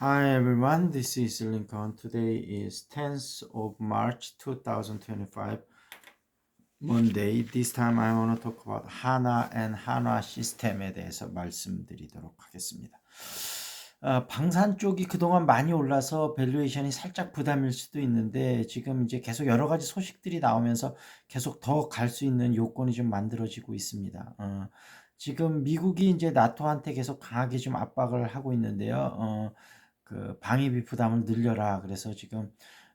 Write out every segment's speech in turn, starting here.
Hi everyone, this is Lincoln. Today is 10th of March 2025, Monday. This time I want to talk about HANA and HANA 시스템에 대해서 말씀드리도록 하겠습니다. 어, 방산 쪽이 그동안 많이 올라서 밸류에이션이 살짝 부담일 수도 있는데 지금 이제 계속 여러 가지 소식들이 나오면서 계속 더 갈 수 있는 요건이 좀 만들어지고 있습니다. 어, 지금 미국이 이제 나토한테 계속 강하게 좀 압박을 하고 있는데요. 어, 그 방위비 부담을 늘려라. 그래서 지금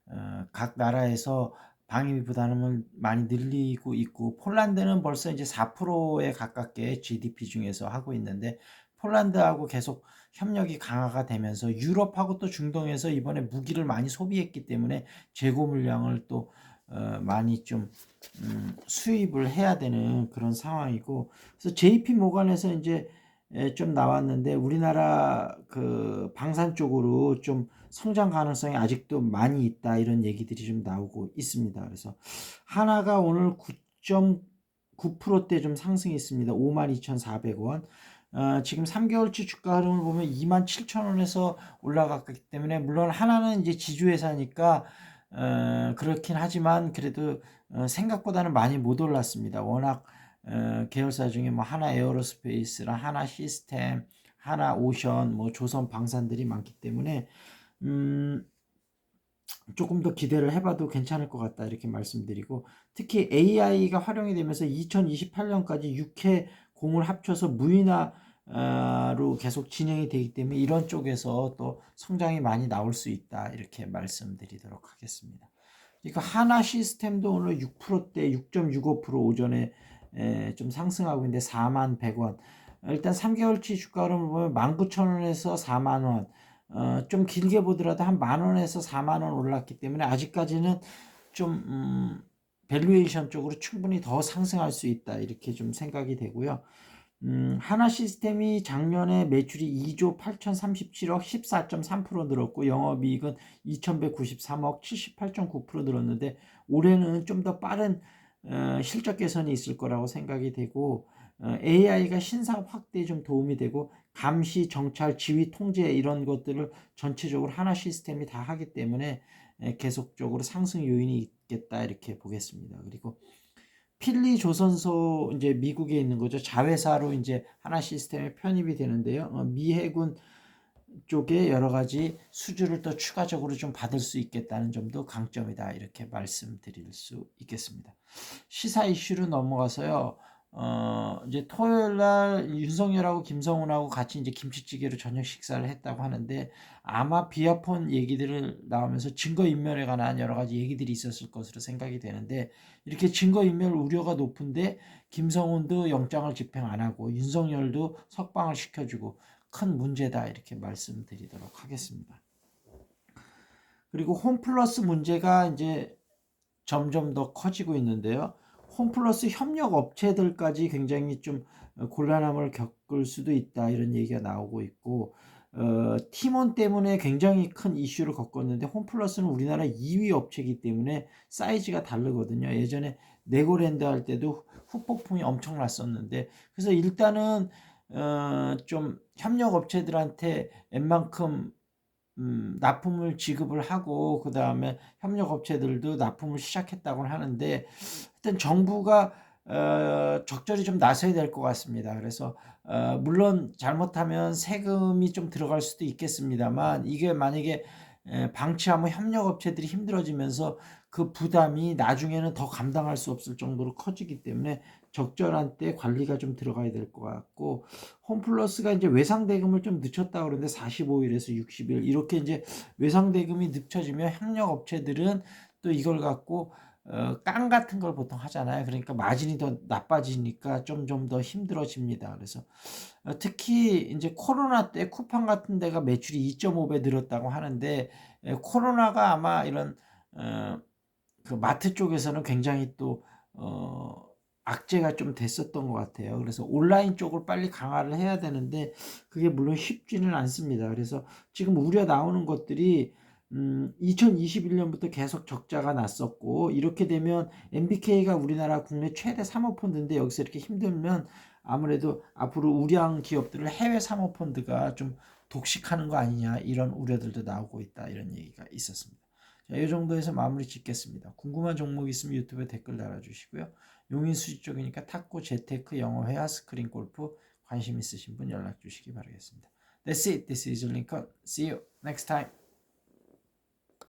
어, 각 나라에서 방위비 부담을 많이 늘리고 있고 폴란드는 벌써 이제 4%에 가깝게 GDP 중에서 하고 있는데 폴란드하고 계속 협력이 강화가 되면서 유럽하고 또 중동에서 이번에 무기를 많이 소비했기 때문에 재고 물량을 또 어, 많이 좀 음, 수입을 해야 되는 그런 상황이고 그래서 JP 모간에서 이제 예, 좀 나왔는데 우리나라 그 방산 쪽으로 좀 성장 가능성이 아직도 많이 있다 이런 얘기들이 좀 나오고 있습니다. 그래서 하나가 오늘 9.9%대 좀 상승이 있습니다. 52,400원. 어, 지금 3개월치 주가 흐름을 보면 27,000원에서 올라갔기 때문에 물론 하나는 이제 지주회사니까 어, 그렇긴 하지만 그래도 어, 생각보다는 많이 못 올랐습니다. 워낙 어, 계열사 중에 뭐 하나 에어로스페이스랑 하나 시스템, 하나 오션, 뭐 조선 방산들이 많기 때문에 음, 조금 더 기대를 해봐도 괜찮을 것 같다 이렇게 말씀드리고 특히 AI가 활용이 되면서 2028년까지 6회 공을 합쳐서 무인화로 계속 진행이 되기 때문에 이런 쪽에서 또 성장이 많이 나올 수 있다 이렇게 말씀드리도록 하겠습니다. 이거 하나 시스템도 오늘 6%대 6.65% 오전에 에, 좀 상승하고 있는데 4만 100원. 일단 3개월치 주가 흐름을 보면 19,000원에서 4만 원. 어, 좀 길게 보더라도 한 만 원에서 4만 원 올랐기 때문에 아직까지는 좀 음, 밸류에이션 쪽으로 충분히 더 상승할 수 있다 이렇게 좀 생각이 되고요. 음, 하나 시스템이 작년에 매출이 2조 8,037억 14.3% 늘었고 영업이익은 2,193억 78.9% 늘었는데 올해는 좀 더 빠른 어, 실적 개선이 있을 거라고 생각이 되고 어, AI가 신사업 확대에 좀 도움이 되고 감시, 정찰, 지휘, 통제 이런 것들을 전체적으로 하나 시스템이 다 하기 때문에 에, 계속적으로 상승 요인이 있겠다 이렇게 보겠습니다. 그리고 필리 조선소 이제 미국에 있는 거죠. 자회사로 이제 하나 시스템에 편입이 되는데요. 어, 미 해군 쪽에 여러 가지 수주를 더 추가적으로 좀 받을 수 있겠다는 점도 강점이다 이렇게 말씀드릴 수 있겠습니다. 시사 이슈로 넘어가서요. 어, 이제 토요일 날 윤석열하고 김성훈하고 같이 이제 김치찌개로 저녁 식사를 했다고 하는데 아마 비아폰 얘기들을 나오면서 증거 인멸에 관한 여러 가지 얘기들이 있었을 것으로 생각이 되는데 이렇게 증거 인멸 우려가 높은데 김성훈도 영장을 집행 안 하고 윤석열도 석방을 시켜주고 큰 문제다 이렇게 말씀드리도록 하겠습니다. 그리고 홈플러스 문제가 이제 점점 더 커지고 있는데요. 홈플러스 협력 업체들까지 굉장히 좀 곤란함을 겪을 수도 있다 이런 얘기가 나오고 있고 어, 팀원 때문에 굉장히 큰 이슈를 겪었는데 홈플러스는 우리나라 2위 업체이기 때문에 사이즈가 다르거든요. 예전에 네고랜드 할 때도 후폭풍이 엄청 났었는데 그래서 일단은 어, 좀 협력 업체들한테 웬만큼 음, 납품을 지급을 하고 그 다음에 협력 업체들도 납품을 시작했다고 하는데 하여튼 정부가 어, 적절히 좀 나서야 될 것 같습니다. 그래서 어, 물론 잘못하면 세금이 좀 들어갈 수도 있겠습니다만 이게 만약에 에, 방치하면 협력 업체들이 힘들어지면서 그 부담이 나중에는 더 감당할 수 없을 정도로 커지기 때문에 적절한 때 관리가 좀 들어가야 될 것 같고 홈플러스가 이제 외상 대금을 좀 늦췄다 그러는데 45일에서 60일 이렇게 이제 외상 대금이 늦춰지면 협력 업체들은 또 이걸 갖고 어, 깡 같은 걸 보통 하잖아요. 그러니까 마진이 더 나빠지니까 좀 좀 더 힘들어집니다. 그래서 어, 특히 이제 코로나 때 쿠팡 같은 데가 매출이 2.5배 늘었다고 하는데 에, 코로나가 아마 이런 어, 그 마트 쪽에서는 굉장히 또 어, 악재가 좀 됐었던 것 같아요. 그래서 온라인 쪽을 빨리 강화를 해야 되는데 그게 물론 쉽지는 않습니다. 그래서 지금 우려 나오는 것들이 음, 2021년부터 계속 적자가 났었고 이렇게 되면 MBK가 우리나라 국내 최대 사모펀드인데 여기서 이렇게 힘들면 아무래도 앞으로 우량 기업들을 해외 사모펀드가 좀 독식하는 거 아니냐 이런 우려들도 나오고 있다 이런 얘기가 있었습니다. 자, 이 정도에서 마무리 짓겠습니다. 궁금한 종목 있으면 유튜브에 댓글 달아주시고요. 용인 수지 쪽이니까 탁구, 재테크, 영어 회화, 스크린 골프 관심 있으신 분 연락 주시기 바라겠습니다. That's it. This is Lincoln. See you next time.